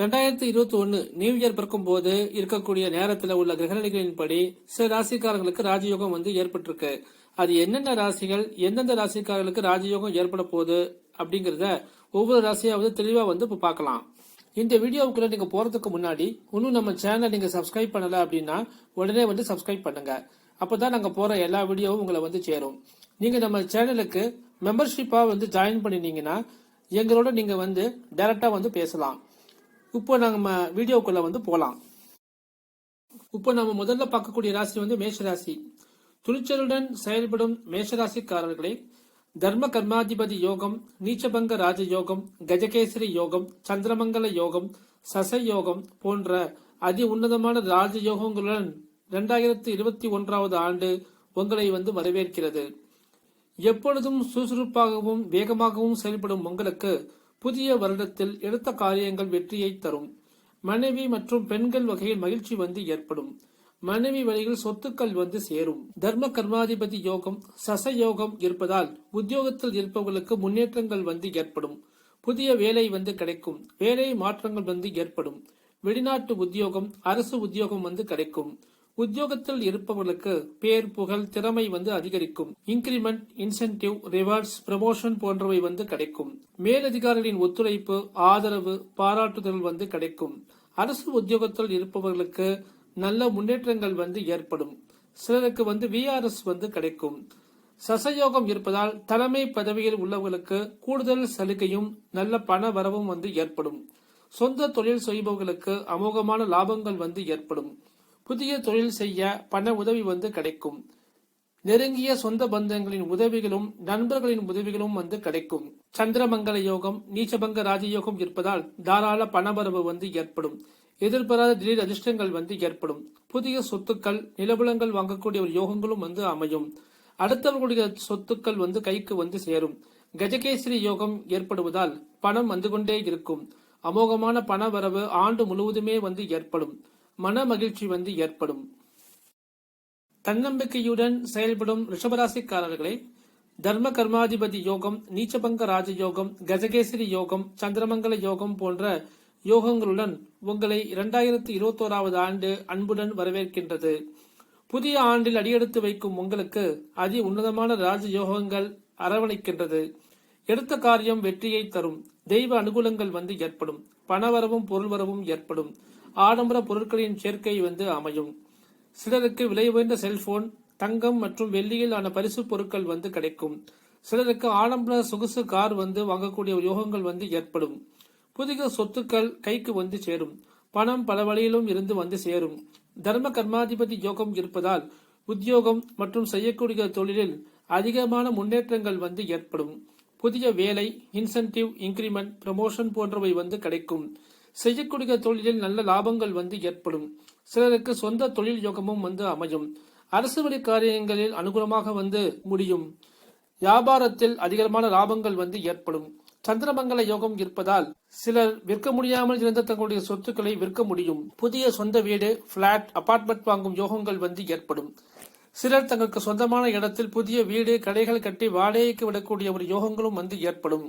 ரெண்டாயிரத்தி இருபத்தி ஒன்னு நியூ இயர் பிறக்கும் போது இருக்கக்கூடிய நேரத்தில் உள்ள கிரகணிகளின்படி சில ராசிக்காரர்களுக்கு ராஜயோகம் வந்து ஏற்பட்டிருக்கு. அது என்னென்ன ராசிகள் எந்தெந்த ராசிக்காரர்களுக்கு ராஜயோகம் ஏற்பட போகுது அப்படிங்கறத ஒவ்வொரு ராசியாவது தெளிவா வந்து இப்ப பார்க்கலாம். இந்த வீடியோவுக்குள்ள நீங்க போறதுக்கு முன்னாடி இன்னும் நம்ம சேனலை நீங்க சப்ஸ்கிரைப் பண்ணல அப்படின்னா உடனே வந்து சப்ஸ்கிரைப் பண்ணுங்க. அப்பதான் நாங்க போற எல்லா வீடியோவும் உங்களை வந்து சேரும். நீங்க நம்ம சேனலுக்கு மெம்பர்ஷிப்பா வந்து ஜாயின் பண்ணினீங்கன்னா எங்களோட நீங்க வந்து டைரக்டா வந்து பேசலாம். இப்போ நம்ம வீடியோக்குள்ள வந்து போகலாம் இப்போ நம்ம முதல்ல பார்க்கக்கூடிய ராசி வந்து மேஷராசி. துணிச்சலுடன் செயல்படும் மேஷராசிக்காரர்களை தர்ம கர்மாதிபதி யோகம் நீச்சபங்க ராஜ யோகம் கஜகேசரி யோகம் சந்திரமங்கல யோகம் சச யோகம் போன்ற அதி உன்னதமான ராஜ யோகங்களுடன் இரண்டாயிரத்தி இருபத்தி ஒன்றாவது ஆண்டு உங்களை வந்து வரவேற்கிறது. எப்பொழுதும் சுறுசுறுப்பாகவும் வேகமாகவும் செயல்படும் உங்களுக்கு புதிய வருடத்தில் எடுத்த காரியங்கள் வெற்றியை தரும். மனைவி மற்றும் பெண்கள் வகையில் மகிழ்ச்சி வந்து ஏற்படும். மனைவி வழியில் சொத்துக்கள் வந்து சேரும். தர்ம கர்மாதிபதி யோகம் சச யோகம் இருப்பதால் உத்தியோகத்தில் இருப்பவர்களுக்கு முன்னேற்றங்கள் வந்து ஏற்படும். புதிய வேலை வந்து கிடைக்கும். வேலை மாற்றங்கள் வந்து ஏற்படும். வெளிநாட்டு உத்தியோகம் அரசு உத்தியோகம் வந்து கிடைக்கும். உத்தியோகத்தில் இருப்பவர்களுக்கு பேர் புகழ் திறமை வந்து அதிகரிக்கும். இன்கிரிமெண்ட் இன்சென்டிவ் ரிவார்ட்ஸ் ப்ரமோஷன் போன்றவை வந்து கிடைக்கும். மேலதிகாரிகளின் ஒத்துழைப்பு ஆதரவு பாராட்டுதல் வந்து கிடைக்கும். அரசு உத்தியோகத்தில் இருப்பவர்களுக்கு நல்ல முன்னேற்றங்கள் வந்து ஏற்படும். சிலருக்கு வந்து விஆர்எஸ் வந்து கிடைக்கும். சசயோகம் இருப்பதால் தலைமை பதவியில் உள்ளவர்களுக்கு கூடுதல் சலுகையும் நல்ல பண வரவும் வந்து ஏற்படும். சொந்த தொழில் செய்பவர்களுக்கு அமோகமான லாபங்கள் வந்து ஏற்படும். புதிய தொழில் செய்ய பண உதவி வந்து கிடைக்கும். நெருங்கிய சொந்த பந்தங்களின் உதவிகளும் நண்பர்களின் உதவிகளும் வந்து கிடைக்கும். சந்திரமங்கல யோகம் நீச்சபங்க ராஜயோகம் இருப்பதால் தாராள பணவரவு வந்து ஏற்படும். எதிர்பாராத திடீர் அதிர்ஷ்டங்கள் வந்து ஏற்படும். புதிய சொத்துக்கள் நிலபுலங்கள் வாங்கக்கூடிய ஒரு யோகங்களும் வந்து அமையும். அடுத்தவர்களுடைய சொத்துக்கள் வந்து கைக்கு வந்து சேரும். கஜகேசரி யோகம் ஏற்படுவதால் பணம் வந்து கொண்டே இருக்கும். அமோகமான பண வரவு ஆண்டு முழுவதுமே வந்து ஏற்படும். மன மகிழ்ச்சி வந்து ஏற்படும். தன்னம்பிக்கையுடன் செயல்படும் ரிஷபராசிக்காரர்களே தர்ம கர்மாதிபதி யோகம் நீச்சபங்க ராஜ யோகம் கஜகேசரி யோகம் சந்திரமங்கல யோகம் போன்ற யோகங்களுடன் உங்களை இரண்டாயிரத்தி இருபத்தோராவது ஆண்டு அன்புடன் வரவேற்கின்றது. புதிய ஆண்டில் அடியெடுத்து வைக்கும் உங்களுக்கு அதி உன்னதமான ராஜ யோகங்கள் அரவணைக்கின்றது. எடுத்த காரியம் வெற்றியை தரும். தெய்வ அனுகூலங்கள் வந்து ஏற்படும். பணவரவும் பொருள்வரவும் ஏற்படும். ஆடம்பர பொருட்களின் சேர்க்கை வந்து அமையும். சிலருக்கு விலை உயர்ந்த செல்போன் தங்கம் மற்றும் வெள்ளியில் ஆன பரிசு பொருட்கள் வந்து கிடைக்கும். சிலருக்கு ஆடம்பர சொகுசு கார் வந்து வாங்கக்கூடிய யோகங்கள் வந்து ஏற்படும். புதிய சொத்துக்கள் கைக்கு வந்து சேரும். பணம் பல வழியிலும் இருந்து வந்து சேரும். தர்ம கர்மாதிபதி யோகம் இருப்பதால் உத்தியோகம் மற்றும் செய்யக்கூடிய தொழிலில் அதிகமான முன்னேற்றங்கள் வந்து ஏற்படும். புதிய வேலை இன்சென்டிவ் இன்கிரிமெண்ட் ப்ரமோஷன் போன்றவை வந்து கிடைக்கும். செய்யக்கூடிய தொழிலில் நல்ல லாபங்கள் வந்து ஏற்படும். சிலருக்கு சொந்த தொழில் யோகமும் வந்து அமையும். அரசு வழி காரியங்களில் அனுகூலமாக வந்து முடியும். வியாபாரத்தில் அதிகமான லாபங்கள் வந்து ஏற்படும். சந்திரமங்கல யோகம் இருப்பதால் சிலர் விற்க முடியாமல் இருந்த தங்களுடைய சொத்துக்களை விற்க முடியும். புதிய சொந்த வீடு பிளாட் அபார்ட்மெண்ட் வாங்கும் யோகங்கள் வந்து ஏற்படும். சிலர் தங்களுக்கு சொந்தமான இடத்தில் புதிய வீடு கடைகள் கட்டி வாடகைக்கு விடக்கூடிய ஒரு யோகங்களும் வந்து ஏற்படும்.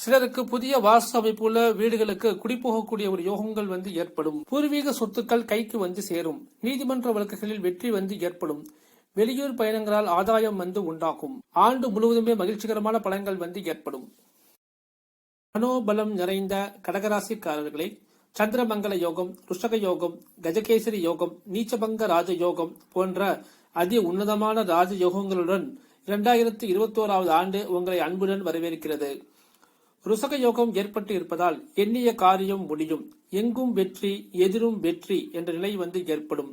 சிலருக்கு புதிய வாஸ்து அமைப்புள்ள வீடுகளுக்கு குடிபோகக்கூடிய ஒரு யோகங்கள் வந்து ஏற்படும். பூர்வீக சொத்துக்கள் கைக்கு வந்து சேரும். நீதிமன்ற வழக்குகளில் வெற்றி வந்து ஏற்படும். வெளியூர் பயணங்களால் ஆதாயம் வந்து உண்டாகும். ஆண்டு முழுவதுமே மகிழ்ச்சிகரமான பலன்கள் வந்து ஏற்படும். மனோபலம் நிறைந்த கடகராசிக்காரர்களை சந்திரமங்கல யோகம் ருஷக யோகம் கஜகேசரி யோகம் நீச்சபங்க ராஜ யோகம் போன்ற அதி உன்னதமான ராஜ யோகங்களுடன் இரண்டாயிரத்தி இருபத்தோராவது ஆண்டு உங்களை அன்புடன் வரவேற்கிறது. ருசக யோகம் ஏற்பட்டு இருப்பதால் எண்ணிய காரியம் முடியும். எங்கும் வெற்றி எதிரும் வெற்றி என்ற நிலை வந்து ஏற்படும்.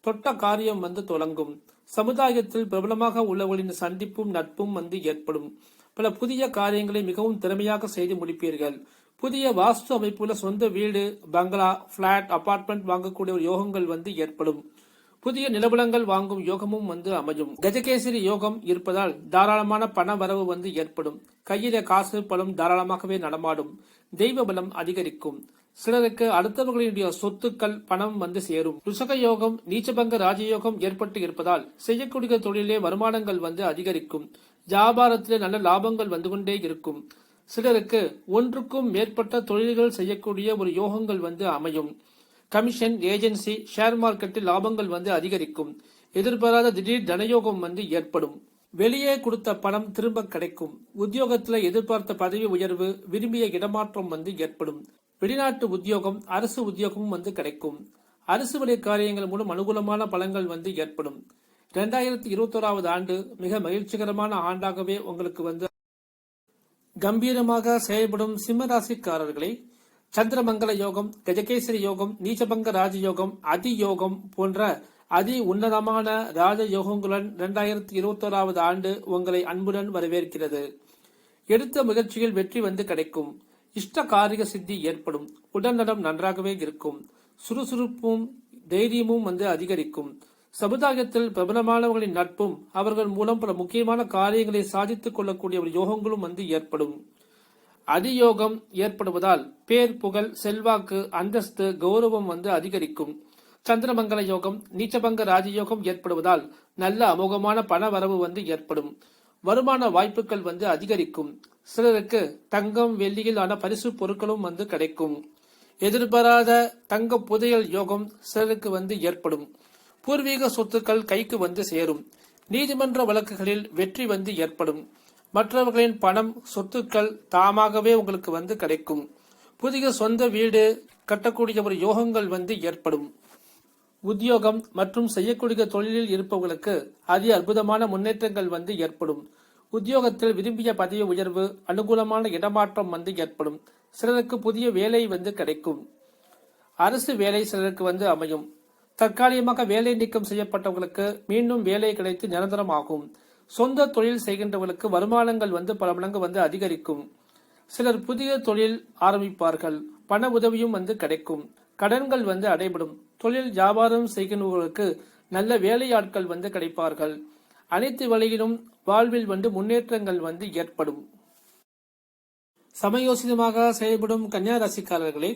தொட்ட காரியம் வந்து தொடங்கும். சமுதாயத்தில் பிரபலமாக உள்ளவர்களின் சந்திப்பும் நட்பும் வந்து ஏற்படும். பல புதிய காரியங்களை மிகவும் திறமையாக செய்து முடிப்பீர்கள். புதிய வாஸ்து அமைப்புள்ள சொந்த வீடு பங்களா பிளாட் அபார்ட்மெண்ட் வாங்கக்கூடிய ஒரு யோகங்கள் வந்து ஏற்படும். புதிய நிலபலங்கள் வாங்கும் யோகமும் வந்து அமையும். கஜகேசரி யோகம் இருப்பதால் தாராளமான பண வரவு வந்து ஏற்படும். கையில காசு பலம் தாராளமாகவே நடமாடும். தெய்வ பலம் அதிகரிக்கும். சிலருக்கு அடுத்தவர்களுடைய சொத்துக்கள் பணம் வந்து சேரும். ருஷக யோகம் நீச்சபங்க ராஜயோகம் ஏற்பட்டு இருப்பதால் செய்யக்கூடிய தொழிலே வருமானங்கள் வந்து அதிகரிக்கும். வியாபாரத்தில் நல்ல லாபங்கள் வந்து கொண்டே இருக்கும். சிலருக்கு ஒன்றுக்கும் மேற்பட்ட தொழில்கள் செய்யக்கூடிய ஒரு யோகங்கள் வந்து அமையும். கமிஷன் ஏஜென்சி ஷேர் மார்க்கெட்டில் லாபங்கள் வந்து அதிகரிக்கும். எதிர்பாராத திடீர் தனயோகம் வந்து ஏற்படும். வெளியே கொடுத்த பணம் திரும்ப கிடைக்கும். உத்தியோகத்தில் எதிர்பார்த்த பதவி உயர்வு விரும்பிய இடமாற்றம் வந்து ஏற்படும். வெளிநாட்டு உத்தியோகம் அரசு உத்தியோகமும் வந்து கிடைக்கும். அரசு வழி காரியங்கள் மூலம் அனுகூலமான பலன்கள் வந்து ஏற்படும். இரண்டாயிரத்தி இருபத்தோராவது ஆண்டு மிக மகிழ்ச்சிகரமான ஆண்டாகவே உங்களுக்கு வந்து கம்பீரமாக செயல்படும் சிம்மராசிக்காரர்களை சந்திரமங்கல யோகம் கஜகேசரி யோகம் நீச்சபங்க ராஜயோகம் அதியோகம் போன்ற அதி உன்னதமான ராஜ யோகங்களுடன் இரண்டாயிரத்தி இருபத்தோராவது ஆண்டு உங்களை அன்புடன் வரவேற்கிறது. எடுத்த முயற்சியில் வெற்றி வந்து கிடைக்கும். இஷ்ட காரிய சித்தி ஏற்படும். உடல்நலம் நன்றாகவே இருக்கும். சுறுசுறுப்பும் தைரியமும் வந்து அதிகரிக்கும். சமுதாயத்தில் பிரபலமானவர்களின் நட்பும் அவர்கள் மூலம் பல முக்கியமான காரியங்களை சாதித்துக் கொள்ளக்கூடிய ஒரு யோகங்களும் வந்து ஏற்படும். அதியோகம் ஏற்படுவதால் பேர் புகழ் செல்வாக்கு அந்தஸ்து கௌரவம் வந்து அதிகரிக்கும். சந்திரமங்கல யோகம் நீச்சபங்க ராஜயோகம் ஏற்படுவதால் நல்ல அமோகமான பண வரவு வந்து ஏற்படும். வருமான வாய்ப்புகள் வந்து அதிகரிக்கும். சிலருக்கு தங்கம் வெள்ளியில் ஆன பரிசு பொருட்களும் வந்து கிடைக்கும். எதிர்பாராத தங்க புதையல் யோகம் சிலருக்கு வந்து ஏற்படும். பூர்வீக சொத்துக்கள் கைக்கு வந்து சேரும். நீதிமன்ற வழக்குகளில் வெற்றி வந்து ஏற்படும். மற்றவர்களின் பணம் சொத்துக்கள் தாமாகவே உங்களுக்கு வந்து கிடைக்கும். புதிய சொந்த வீடு கட்டக்கூடிய ஒரு யோகங்கள் வந்து ஏற்படும். உத்தியோகம் மற்றும் செய்யக்கூடிய தொழிலில் இருப்பவர்களுக்கு அதி அற்புதமான முன்னேற்றங்கள் வந்து ஏற்படும். உத்தியோகத்தில் விரும்பிய பதவி உயர்வு அனுகூலமான இடமாற்றம் வந்து ஏற்படும். சிலருக்கு புதிய வேலை வந்து கிடைக்கும். அரசு வேலை சிலருக்கு வந்து அமையும். தற்காலிகமாக வேலை நீக்கம் செய்யப்பட்டவர்களுக்கு மீண்டும் வேலை கிடைத்து நிரந்தரமாகும். சொந்த தொழில் செய்கின்றவர்களுக்கு வருமானங்கள் வந்து பல மடங்கு வந்து அதிகரிக்கும். சிலர் புதிய தொழில் ஆரம்பிப்பார்கள். பண உதவியும் வந்து கிடைக்கும். கடன்கள் வந்து அடைபடும். தொழில் வியாபாரம் செய்கின்றவர்களுக்கு நல்ல வேலையாட்கள் வந்து கிடைப்பார்கள். அனைத்து வழியிலும் வாழ்வில் வந்து முன்னேற்றங்கள் வந்து ஏற்படும். சமயோசிதமாக செயல்படும் கன்னியா ராசிக்காரர்களே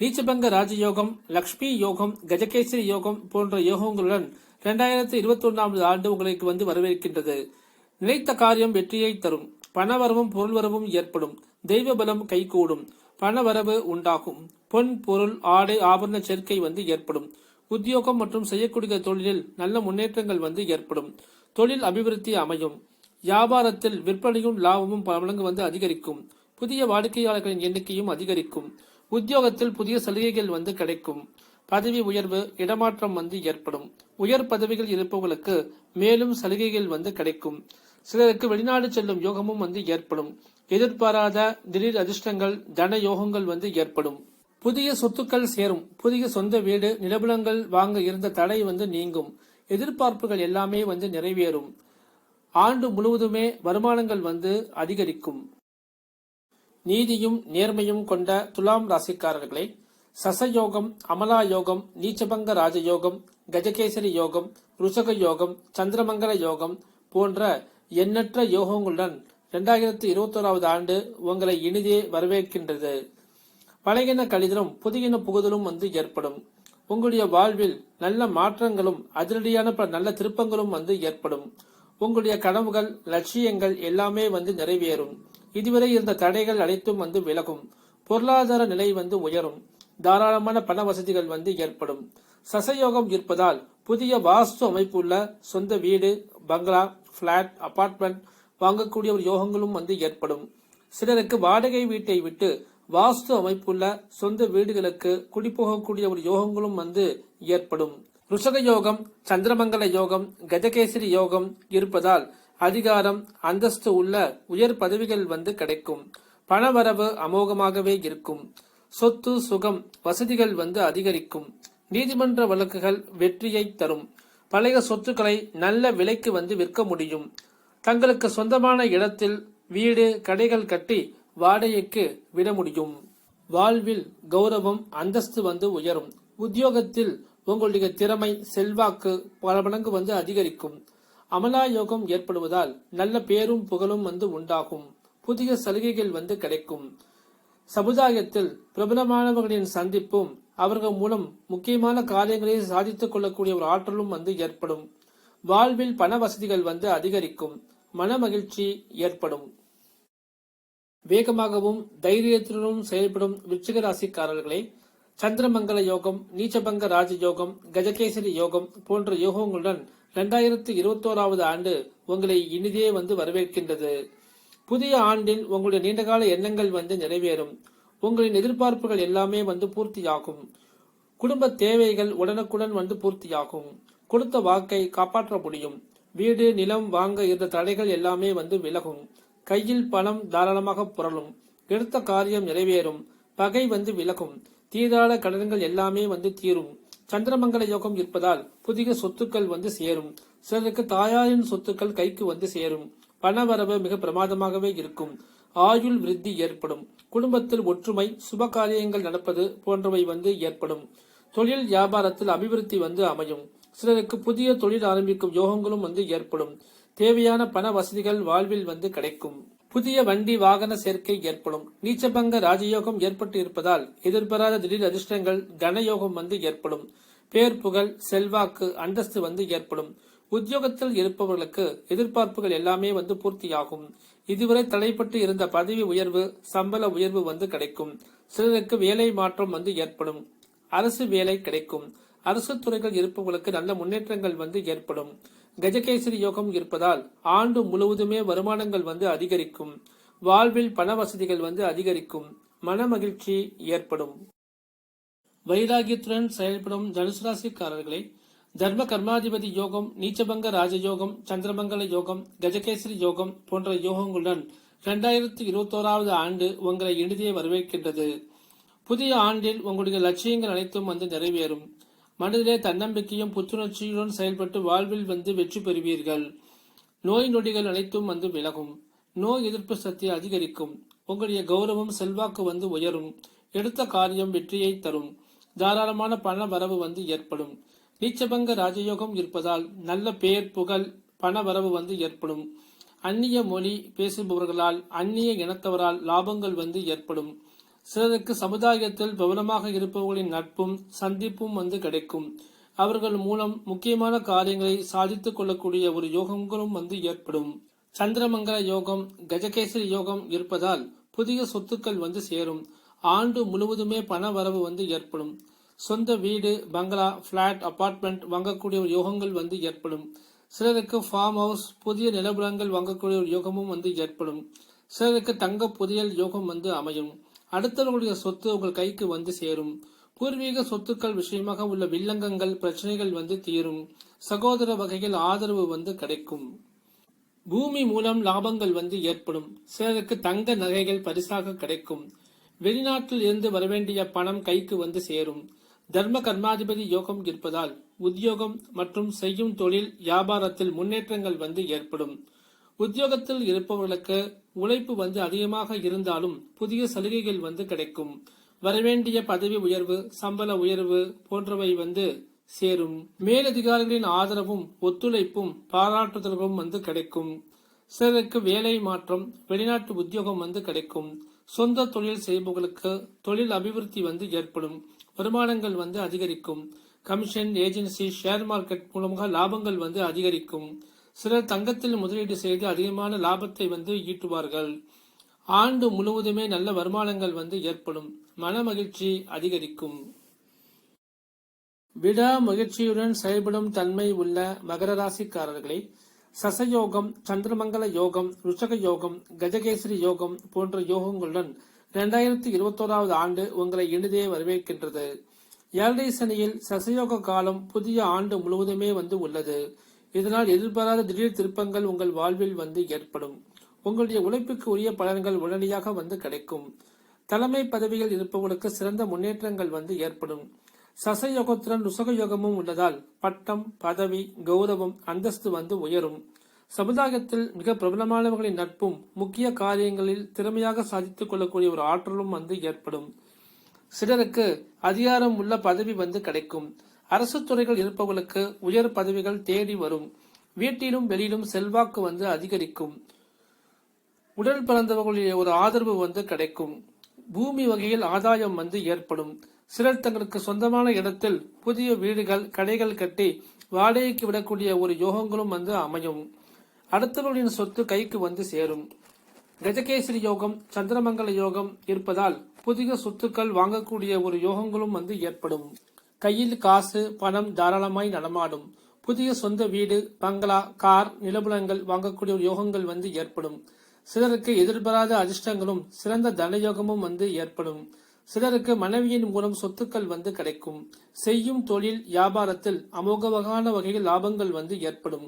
நீச்சபங்க ராஜயோகம் லக்ஷ்மி யோகம் கஜகேசரி யோகம் போன்ற யோகங்களுடன் இரண்டாயிரத்தி இருபத்தி ஒன்றாம் ஆண்டு உங்களுக்கு வந்து வரவேற்கின்றது. நினைத்த காரியம் வெற்றியை தரும். பணவரவும் பொருள்வரவும் ஏற்படும். தெய்வ பலம் கைகூடும். பணவரவு உண்டாகும். பொன் பொருள் ஆடை ஆபரண சேர்க்கை வந்து ஏற்படும். உத்தியோகம் மற்றும் செய்யக்கூடிய தொழிலில் நல்ல முன்னேற்றங்கள் வந்து ஏற்படும். தொழில் அபிவிருத்தி அமையும். வியாபாரத்தில் விற்பனையும் லாபமும் பல மடங்கு வந்து அதிகரிக்கும். புதிய வாடிக்கையாளர்களின் எண்ணிக்கையும் அதிகரிக்கும். உத்தியோகத்தில் புதிய சலுகைகள் வந்து கிடைக்கும். பதவி உயர்வு இடமாற்றம் வந்து ஏற்படும். உயர் பதவிகள் இருப்பவர்களுக்கு மேலும் சலுகைகள் வந்து கிடைக்கும். சிலருக்கு வெளிநாடு செல்லும் யோகமும் வந்து ஏற்படும். எதிர்பாராத திடீர் அதிர்ஷ்டங்கள் தன யோகங்கள் வந்து ஏற்படும். புதிய சொத்துக்கள் சேரும். புதிய சொந்த வீடு நிலபுலங்கள் வாங்க இருந்த தடை வந்து நீங்கும். எதிர்பார்ப்புகள் எல்லாமே வந்து நிறைவேறும். ஆண்டு முழுவதுமே வருமானங்கள் வந்து அதிகரிக்கும். நீதியும் நேர்மையும் கொண்ட துலாம் ராசிக்காரர்களை சசயோகம் அமலா யோகம் நீச்சபங்க ராஜயோகம் கஜகேசரி யோகம் ருசக யோகம் சந்திரமங்கல யோகம் போன்ற எண்ணற்ற யோகங்களுடன் இரண்டாயிரத்தி இருபத்தோராவது ஆண்டு உங்களை இனிதே வரவேற்கின்றது. பழகின கழிதலும் புதியன புகுதலும் வந்து ஏற்படும். உங்களுடைய வாழ்வில் நல்ல மாற்றங்களும் அதிரடியான பல நல்ல திருப்பங்களும் வந்து ஏற்படும். உங்களுடைய கனவுகள் லட்சியங்கள் எல்லாமே வந்து நிறைவேறும். இதுவரை இருந்த தடைகள் அனைத்தும் வந்து விலகும். பொருளாதார நிலை வந்து உயரும். தாராளமான பண வசதிகள் வந்து ஏற்படும். சசயோகம் இருப்பதால் புதிய வாஸ்து அமைப்பு உள்ள சொந்த வீடு பங்களா பிளாட் அபார்ட்மெண்ட் வாங்கக்கூடிய ஒரு யோகங்களும் வந்து ஏற்படும். சிலருக்கு வாடகை வீட்டை விட்டு வாஸ்து அமைப்புள்ள சொந்த வீடுகளுக்கு குடிபோகக்கூடிய ஒரு யோகங்களும் வந்து ஏற்படும். ருஷக யோகம் சந்திரமங்கல யோகம் கஜகேசரி யோகம் இருப்பதால் அதிகாரம் அந்தஸ்து உள்ள உயர் பதவிகள் வந்து கிடைக்கும். பணவரவு அமோகமாகவே இருக்கும். சொத்து சுகம் வசதிகள் வந்து அதிகரிக்கும். நீதிமன்ற வழக்குகள் வெற்றியை தரும். பழைய சொத்துக்களை நல்ல விலைக்கு வந்து விற்க முடியும். தங்களுக்கு சொந்தமான இடத்தில் வீடு கடைகள் கட்டி வாடகைக்கு விட முடியும். வாழ்வில் கௌரவம் அந்தஸ்து வந்து உயரும். உத்தியோகத்தில் உங்களுடைய திறமை செல்வாக்கு பல மடங்கு வந்து அதிகரிக்கும். அமலா யோகம் ஏற்படுவதால் நல்ல பேரும் புகழும் வந்து உண்டாகும். புதிய சலுகைகள் வந்து கிடைக்கும். சமுதாயத்தில் பிரபலமானவர்களின் சந்திப்பும் அவர்கள் மூலம் முக்கியமான காரியங்களை சாதித்துக் கொள்ளக்கூடிய ஒரு ஆற்றலும் வந்து ஏற்படும். வாழ்வில் பண வசதிகள் வந்து அதிகரிக்கும். மன மகிழ்ச்சி ஏற்படும். வேகமாகவும் தைரியத்துடனும் செயல்படும் விருச்சிக ராசிக்காரர்களை சந்திரமங்கல யோகம் நீச்சபங்க ராஜ யோகம் கஜகேசரி யோகம் போன்ற யோகங்களுடன் இரண்டாயிரத்தி இருபத்தோராவது ஆண்டு உங்களை இனிதே வந்து வரவேற்கின்றது. புதிய ஆண்டில் உங்களுடைய நீண்டகால எண்ணங்கள் வந்து நிறைவேறும். உங்களின் எதிர்பார்ப்புகள் எல்லாமே வந்து பூர்த்தியாகும். குடும்ப தேவைகள் உடனுக்குடன் வந்து பூர்த்தியாகும். கொடுத்த வாக்கை காப்பாற்ற முடியும். வீடு நிலம் வாங்க இருந்த தடைகள் எல்லாமே வந்து விலகும். கையில் பணம் தாராளமாக புரளும். எடுத்த காரியம் நிறைவேறும். பகை வந்து விலகும். தீராள கடன்கள் எல்லாமே வந்து தீரும். சந்திரமங்கல யோகம் இருப்பதால் புதிய சொத்துக்கள் வந்து சேரும். சிலருக்கு தாயாரின் சொத்துக்கள் கைக்கு வந்து சேரும். பணவரவு மிக பிரமாதமாகவே இருக்கும். ஆயுள் விருத்தி ஏற்படும். குடும்பத்தில் ஒற்றுமை சுப காரியங்கள் நடப்பது போன்றவை வந்து ஏற்படும். தொழில் வியாபாரத்தில் அபிவிருத்தி வந்து அமையும். சிலருக்கு புதிய தொழில் ஆரம்பிக்கும் யோகங்களும் வந்து ஏற்படும். தேவையான பண வசதிகள் வாழ்வில் வந்து கிடைக்கும். புதிய வண்டி வாகன சேர்க்கை ஏற்படும். நீச்சபங்க ராஜயோகம் ஏற்பட்டு இருப்பதால் எதிர்பாராத திடீர் அதிர்ஷ்டங்கள் கனயோகம் வந்து ஏற்படும். பேர் புகழ் செல்வாக்கு அந்தஸ்து வந்து ஏற்படும். உத்தியோகத்தில் இருப்பவர்களுக்கு எதிர்பார்ப்புகள் எல்லாமே வந்து பூர்த்தியாகும். இதுவரை தடைப்பட்டு இருந்த பதவி உயர்வு சம்பள உயர்வு வந்து கிடைக்கும். சிலருக்கு வேலை மாற்றம் வந்து ஏற்படும். அரசு வேலை கிடைக்கும். அரசு துறைகள் இருப்பவர்களுக்கு நல்ல முன்னேற்றங்கள் வந்து ஏற்படும். கஜகேசரி யோகம் இருப்பதால் ஆண்டு முழுவதுமே வருமானங்கள் வந்து அதிகரிக்கும். வாழ்வில் பண வசதிகள் வந்து அதிகரிக்கும். மன மகிழ்ச்சி ஏற்படும். வைராகியத்துடன் செயல்படும் தனுசு ராசிக்காரர்களை தர்ம கர்மாதிபதி யோகம் நீச்சபங்க ராஜயோகம் சந்திரமங்கல யோகம் கஜகேசரி யோகம் போன்ற யோகங்களுடன் இரண்டாயிரத்தி இருபத்தோராவது ஆண்டு உங்களை இனிதே வரவேற்கின்றது. புதிய ஆண்டில் உங்களுடைய லட்சியங்கள் அனைத்தும் வந்து நிறைவேறும். மனதிலே தன்னம்பிக்கையும் புத்துணர்ச்சியுடன் செயல்பட்டு வாழ்வில் வந்து வெற்றி பெறுவீர்கள். நோய் நொடிகள் அனைத்தும் வந்து விலகும். நோய் எதிர்ப்பு சக்தி அதிகரிக்கும். உங்களுடைய கௌரவம் செல்வாக்கு வந்து உயரும். எடுத்த காரியம் வெற்றியை தரும். தாராளமான பண வரவு வந்து ஏற்படும். நீச்சபங்க ராஜயோகம் இருப்பதால் நல்ல பெயர் புகழ் பண வரவு வந்து ஏற்படும். அந்நிய மொழி பேசுபவர்களால் அந்நிய இனத்தவரால் லாபங்கள் வந்து ஏற்படும். சிலருக்கு சமுதாயத்தில் கவனமாக இருப்பவர்களின் நட்பும் சந்திப்பும் வந்து கிடைக்கும். அவர்கள் மூலம் முக்கியமான காரியங்களை சாதித்துக் கொள்ளக்கூடிய ஒரு யோகங்களும் வந்து ஏற்படும். சந்திரமங்கல யோகம் கஜகேசரி யோகம் இருப்பதால் புதிய சொத்துக்கள் வந்து சேரும். ஆண்டு முழுவதுமே பண வரவு வந்து ஏற்படும். சொந்த வீடு பங்களா ஃப்ளாட் அபார்ட்மெண்ட் வாங்கக்கூடிய ஒரு யோகங்கள் வந்து ஏற்படும். சிலருக்கு ஃபார்ம் ஹவுஸ் புதிய நிலபுலங்கள் வாங்கக்கூடிய ஒரு யோகமும் வந்து ஏற்படும். சிலருக்கு தங்க புதியல் யோகம் வந்து அமையும். அடுத்தவர்களுடைய சொத்து உங்கள் கைக்கு வந்து சேரும். பூர்வீக சொத்துக்கள் விஷயமாக உள்ள வில்லங்கங்கள் பிரச்சனைகள் வந்து தீரும். சகோதர வகையில் ஆதரவு வந்து கிடைக்கும். பூமி மூலம் லாபங்கள் வந்து ஏற்படும். சிலருக்கு தங்க நகைகள் பரிசாக கிடைக்கும். வெளிநாட்டில் இருந்து வரவேண்டிய பணம் கைக்கு வந்து சேரும். தர்ம கர்மாதிபதி யோகம் இருப்பதால் உத்தியோகம் மற்றும் செய்யும் தொழில் வியாபாரத்தில் முன்னேற்றங்கள் வந்து ஏற்படும். உத்தியோகத்தில் இருப்பவர்களுக்கு உழைப்பு வந்து அதிகமாக இருந்தாலும் புதிய சலுகைகள் வந்து கிடைக்கும். வரவேண்டிய பதவி உயர்வு சம்பள உயர்வு போன்றவை வந்து சேரும். மேலதிகாரிகளின் ஆதரவும் ஒத்துழைப்பும் பாராட்டுதல்களும் வந்து கிடைக்கும். சிலருக்கு வேலை மாற்றம் வெளிநாட்டு உத்தியோகம் வந்து கிடைக்கும். சொந்த தொழில் செய்பவர்களுக்கு தொழில் அபிவிருத்தி வந்து ஏற்படும். வருமானங்கள் வந்து அதிகரிக்கும். கமிஷன் ஏஜென்சி ஷேர் மார்க்கெட் மூலமாக லாபங்கள் வந்து அதிகரிக்கும். சிலர் தங்கத்தில் முதலீடு செய்து அதிகமான லாபத்தை வந்து ஈட்டுவார்கள். ஆண்டு முழுவதுமே நல்ல வருமானங்கள் வந்து ஏற்படும். மன மகிழ்ச்சி அதிகரிக்கும். விடா மகிழ்ச்சியுடன் செயல்படும் தன்மை உள்ள மகர ராசிக்காரர்களை சசயோகம் சந்திரமங்கல யோகம் ருஷக யோகம் கஜகேசரி யோகம் போன்ற யோகங்களுடன் இரண்டாயிரத்தி இருபத்தோராவது ஆண்டு உங்களை இனிதே வரவேற்கின்றது. ஏழரை சனியில் சசயோக காலம் புதிய ஆண்டு முழுவதுமே வந்து உள்ளது. இதனால் எதிர்பாராத திடீர் திருப்பங்கள் உங்கள் வாழ்வில் வந்து ஏற்படும். உங்களுடைய உழைப்புக்கு உரிய பலன்கள் உடனடியாக வந்து கிடைக்கும். தலைமை பதவியில் இருப்பவர்களுக்கு சிறந்த முன்னேற்றங்கள் வந்து ஏற்படும். சசயோகத்துடன் ருசக யோகமும் உள்ளதால் பட்டம் பதவி கௌரவம் அந்தஸ்து வந்து உயரும். சமுதாயத்தில் மிக பிரபலமானவர்களின் நட்பும் முக்கிய காரியங்களில் திறமையாக சாதித்துக் கொள்ளக்கூடிய ஒரு ஆற்றலும் வந்து ஏற்படும். சிலருக்கு அதிகாரம் உள்ள பதவி வந்து கிடைக்கும். அரசு துறைகள் இருப்பவர்களுக்கு உயர் பதவிகள் தேடி வரும். வீட்டிலும் வெளியிலும் செல்வாக்கு வந்து அதிகரிக்கும். உடல் பிறந்தவர்களுடைய ஒரு ஆதரவு வந்து கிடைக்கும். பூமி வகையில் ஆதாயம் வந்து ஏற்படும். சிலர் தங்களுக்கு சொந்தமான இடத்தில் புதிய வீடுகள் கடைகள் கட்டி வாடகைக்கு விடக்கூடிய ஒரு யோகங்களும் வந்து அமையும். அடுத்தவர்களின் சொத்து கைக்கு வந்து சேரும். கஜகேசரி யோகம் சந்திரமங்கல யோகம் இருப்பதால் புதிய சொத்துக்கள் வாங்கக்கூடிய ஒரு யோகங்களும் வந்து ஏற்படும். கையில் காசு பணம் தாராளமாய் நடமாடும். புதிய சொந்த வீடு பங்களா கார் நிலபுலங்கள் வாங்கக்கூடிய ஒரு யோகங்கள் வந்து ஏற்படும். சிலருக்கு எதிர்பாராத அதிர்ஷ்டங்களும் சிறந்த தனயோகமும் வந்து ஏற்படும். சிலருக்கு மனைவியின் மூலம் சொத்துக்கள் வந்து கிடைக்கும். செய்யும் தொழில் வியாபாரத்தில் அமோகமான வகையில் லாபங்கள் வந்து ஏற்படும்.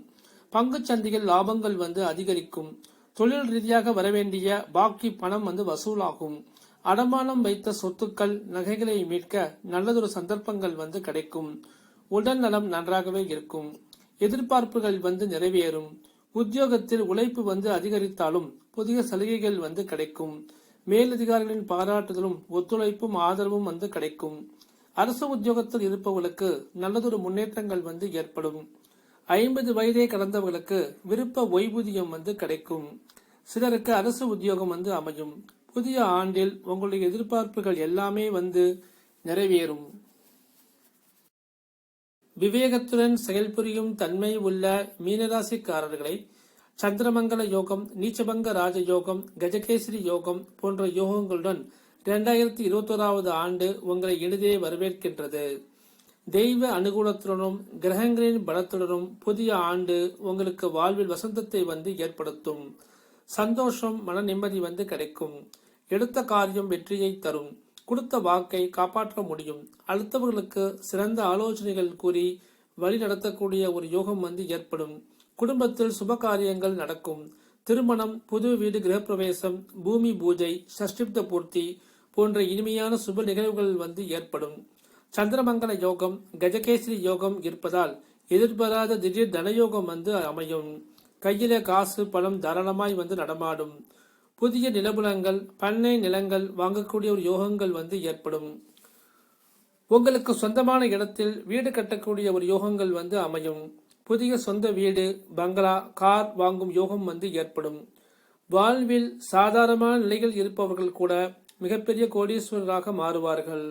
சந்தையில் லாபங்கள் வந்து அதிகரிக்கும். தொழில் ரீதியாக வரவேண்டிய பாக்கி பணம் வந்து வசூலாகும். அடமானம் வைத்த சொத்துக்கள் நகைகளை மீட்க நல்லதொரு சந்தர்ப்பங்கள் வந்து கிடைக்கும். உடல் நலம் நன்றாகவே இருக்கும். எதிர்பார்ப்புகள் வந்து நிறைவேறும். உத்தியோகத்தில் உழைப்பு வந்து அதிகரித்தாலும் புதிய சலுகைகள் வந்து கிடைக்கும். மேலதிகாரிகளின் பாராட்டுதலும் ஒத்துழைப்பும் ஆதரவும் வந்து கிடைக்கும். அரசு உத்தியோகத்தில் இருப்பவர்களுக்கு நல்லதொரு முன்னேற்றங்கள் வந்து ஏற்படும். ஐம்பது வயதே கடந்தவர்களுக்கு விருப்ப ஓய்வூதியம் வந்து கிடைக்கும். சிலருக்கு அரசு உத்தியோகம் வந்து அமையும். புதிய ஆண்டில் உங்களுடைய எதிர்பார்ப்புகள் எல்லாமே வந்து நிறைவேறும். விவேகத்துடன் செயல்புரியும் தன்மை உள்ள மீனராசிக்காரர்களை சந்திரமங்கல யோகம் நீச்சபங்க ராஜ யோகம் கஜகேசரி யோகம் போன்ற யோகங்களுடன் இரண்டாயிரத்தி இருபத்தோராவது ஆண்டு உங்களை எளிதே வரவேற்கின்றது. தெய்வ அனுகூலத்துடனும் கிரகங்களின் பலத்துடனும் புதிய ஆண்டு உங்களுக்கு வாழ்வில் வசந்தத்தை வந்து ஏற்படுத்தும். சந்தோஷம் மன நிம்மதி வந்து கிடைக்கும். எடுத்த காரியம் வெற்றியை தரும். கொடுத்த வாக்கை காப்பாற்ற முடியும். அடுத்தவர்களுக்கு சிறந்த ஆலோசனைகள் கூறி வழி நடத்தக்கூடிய ஒரு யோகம் வந்து ஏற்படும். குடும்பத்தில் சுப காரியங்கள் நடக்கும். திருமணம் புது வீடு கிரகப்பிரவேசம் பூமி பூஜை சஷ்டிப்த பூர்த்தி போன்ற இனிமையான சுப நிகழ்வுகள் வந்து ஏற்படும். சந்திரமங்கல யோகம் கஜகேசரி யோகம் இருப்பதால் எதிர்பாராத திடீர் தனயோகம் வந்து அமையும். கையில காசு பணம் தாராளமாய் வந்து நடமாடும். புதிய நிலபுலங்கள் பண்ணை நிலங்கள் வாங்கக்கூடிய ஒரு யோகங்கள் வந்து ஏற்படும். உங்களுக்கு சொந்தமான இடத்தில் வீடு கட்டக்கூடிய ஒரு யோகங்கள் வந்து அமையும். புதிய சொந்த வீடு பங்களா கார் வாங்கும் யோகம் வந்து ஏற்படும். வாழ்வில் சாதாரணமான நிலையில் இருப்பவர்கள் கூட மிகப்பெரிய கோடீஸ்வரராக மாறுவார்கள்.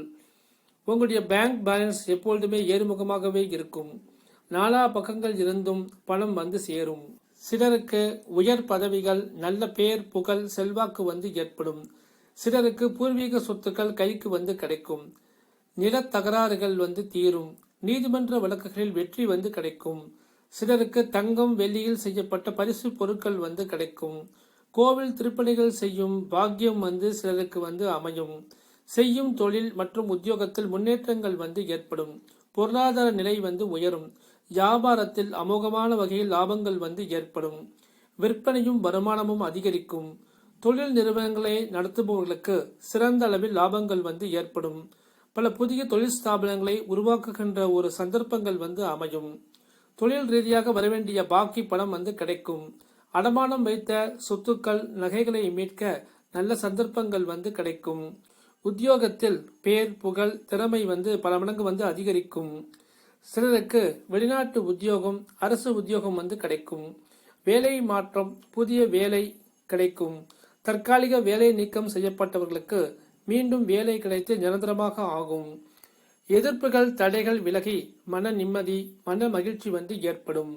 உங்களுடைய பேங்க் பேலன்ஸ் எப்பொழுதுமே ஏறுமுகமாகவே இருக்கும். நாலா பக்கங்கள் இருந்தும் பணம் வந்து சேரும். சிலருக்கு உயர் பதவிகள் நல்ல பெயர் புகழ் செல்வாக்கு வந்து ஏற்படும். சிலருக்கு பூர்வீக சொத்துக்கள் கைக்கு வந்து கிடைக்கும். நிலத் தகராறுகள் வந்து தீரும். நீதிமன்ற வழக்குகளில் வெற்றி வந்து கிடைக்கும். சிலருக்கு தங்கம் வெள்ளியில் செய்யப்பட்ட பரிசு பொருட்கள் வந்து கிடைக்கும். கோவில் திருப்பணிகள் செய்யும் பாக்கியம் வந்து சிலருக்கு வந்து அமையும். செய்யும் தொழில் மற்றும் உத்தியோகத்தில் முன்னேற்றங்கள் வந்து ஏற்படும். பொருளாதார நிலை வந்து உயரும். வியாபாரத்தில் அமோகமான வகையில் லாபங்கள் வந்து ஏற்படும். விற்பனையும் வருமானமும் அதிகரிக்கும். தொழில் நிறுவனங்களை நடத்துபவர்களுக்கு சிறந்த அளவில் லாபங்கள் வந்து ஏற்படும். பல புதிய தொழில் ஸ்தாபனங்களை உருவாக்குகின்ற ஒரு சந்தர்ப்பங்கள் வந்து அமையும். தொழில் ரீதியாக வரவேண்டிய பாக்கி பணம் வந்து கிடைக்கும். அடமானம் வைத்த சொத்துக்கள் நகைகளை மீட்க நல்ல சந்தர்ப்பங்கள் வந்து கிடைக்கும். உத்தியோகத்தில் பேர் புகழ் திறமை வந்து பல மடங்கு வந்து அதிகரிக்கும். சிலருக்கு வெளிநாட்டு உத்தியோகம் அரசு உத்தியோகம் வந்து கிடைக்கும். வேலை மாற்றம் புதிய வேலை கிடைக்கும். தற்காலிக வேலை நீக்கம் செய்யப்பட்டவர்களுக்கு மீண்டும் வேலை கிடைத்து நிரந்தரமாக ஆகும். எதிர்ப்புகள் தடைகள் விலகி மன நிம்மதி மன மகிழ்ச்சி வந்து ஏற்படும்.